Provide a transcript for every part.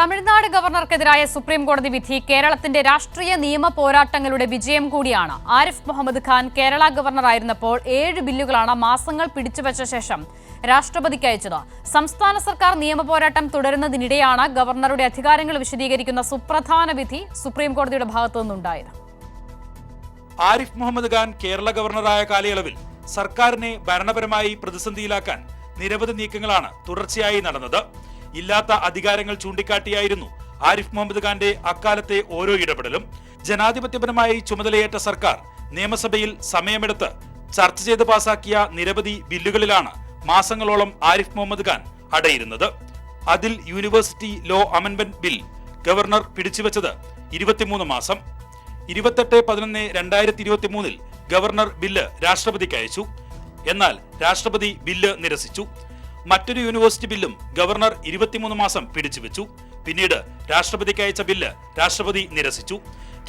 Tamil Nadu ഗവർണർക്കെതിരായ supreme കോടതി വിധി കേരളത്തിന്റെ രാഷ്ട്രീയ നിയമ പോരാട്ടങ്ങളുടെ വിജയം കൂടിയാണ്. ആരിഫ് മുഹമ്മദ് ഖാൻ കേരള ഗവർണറായിരുന്നപ്പോൾ ഏഴ് ബില്ലുകളാണ് മാസങ്ങൾ പിടിച്ചുവച്ച ശേഷം രാഷ്ട്രപതിക്ക് അയച്ചത്. സംസ്ഥാന സർക്കാർ നിയമ പോരാട്ടം തുടരുന്നതിനിടെയാണ് ഗവർണറുടെ അധികാരങ്ങൾ വിശദീകരിക്കുന്ന സുപ്രധാന വിധി സുപ്രീം കോടതിയുടെ ഭാഗത്തു നിന്നുണ്ടായത് ആരിഫ് മുഹമ്മദ് ഖാൻ കേരള ഗവർണറായ കാലയളവിൽ സർക്കാരിനെ ഭരണപരമായി പ്രതിസന്ധിയിലാക്കാൻ നിരവധി നീക്കങ്ങളാണ് തുടർച്ചയായി നടന്നത്. ഇല്ലാത്ത അധികാരങ്ങൾ ചൂണ്ടിക്കാട്ടിയായിരുന്നു ആരിഫ് മുഹമ്മദ് ഖാന്റെ അക്കാലത്തെ ഓരോ ഇടപെടലും. ജനാധിപത്യപരമായി ചുമതലയേറ്റ സർക്കാർ നിയമസഭയിൽ സമയമെടുത്ത് ചർച്ച ചെയ്ത് പാസാക്കിയ നിരവധി ബില്ലുകളിലാണ് മാസങ്ങളോളം ആരിഫ് മുഹമ്മദ് ഖാൻ അടയിരുന്നത്. അതിൽ യൂണിവേഴ്സിറ്റി ലോ അമെൻമെന്റ് ബിൽ ഗവർണർ പിടിച്ചുവെച്ചത് ഇരുപത്തിമൂന്ന് മാസം. ഇരുപത്തെട്ട് പതിനൊന്ന് രണ്ടായിരത്തി ഇരുപത്തി മൂന്നിൽ ഗവർണർ ബില്ല് രാഷ്ട്രപതിക്ക് അയച്ചു. എന്നാൽ രാഷ്ട്രപതി ബില്ല് നിരസിച്ചു. മറ്റൊരു യൂണിവേഴ്സിറ്റി ബില്ലും ഗവർണർ ഇരുപത്തിമൂന്ന് മാസം പിടിച്ചുവെച്ചു പിന്നീട് രാഷ്ട്രപതിക്ക് അയച്ച ബില്ല് രാഷ്ട്രപതി നിരസിച്ചു.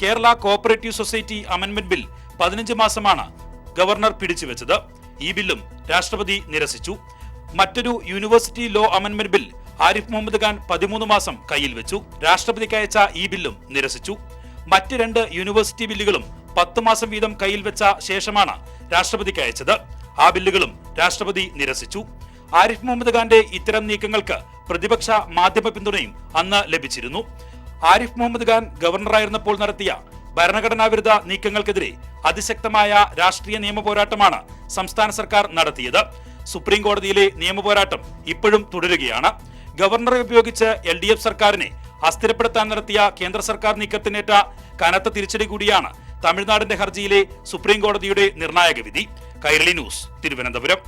Kerala cooperative society amendment bill പതിനഞ്ച് മാസമാണ് ഗവർണർ പിടിച്ചുവെച്ചത് ഈ ബില്ലും രാഷ്ട്രപതി നിരസിച്ചു. മറ്റൊരു university law amendment bill Arif Muhammad Khan പതിമൂന്ന് മാസം കയ്യിൽ വെച്ചു. രാഷ്ട്രപതിക്ക് അയച്ച ഈ ബില്ലും നിരസിച്ചു. മറ്റ് രണ്ട് യൂണിവേഴ്സിറ്റി ബില്ലുകളും പത്ത് മാസം വീതം കയ്യിൽ വെച്ച ശേഷമാണ് രാഷ്ട്രപതിക്ക് അയച്ചത്. ആ ബില്ലുകളും രാഷ്ട്രപതി നിരസിച്ചു. ആരിഫ് മുഹമ്മദ് ഖാന്റെ ഇത്തരം നീക്കങ്ങൾക്ക് പ്രതിപക്ഷ മാധ്യമ പിന്തുണയും അന്ന് ലഭിച്ചിരുന്നു. ആരിഫ് മുഹമ്മദ് ഖാൻ ഗവർണറായിരുന്നപ്പോൾ നടത്തിയ ഭരണഘടനാ വിരുദ്ധ നീക്കങ്ങൾക്കെതിരെ അതിശക്തമായ രാഷ്ട്രീയ നിയമ പോരാട്ടമാണ് സംസ്ഥാന സർക്കാർ നടത്തിയത്. സുപ്രീം കോടതിയിലെ നിയമ പോരാട്ടം ഇപ്പോഴും തുടരുകയാണ്. ഗവർണറെ ഉപയോഗിച്ച് എൽ ഡി എഫ് സർക്കാരിനെ അസ്ഥിരപ്പെടുത്താൻ നടത്തിയ കേന്ദ്ര സർക്കാർ നീക്കത്തിനേറ്റ കനത്ത തിരിച്ചടി കൂടിയാണ് തമിഴ്നാടിന്റെ ഹർജിയിലെ സുപ്രീം കോടതിയുടെ നിർണായക വിധി. കൈരളി ന്യൂസ് തിരുവനന്തപുരം.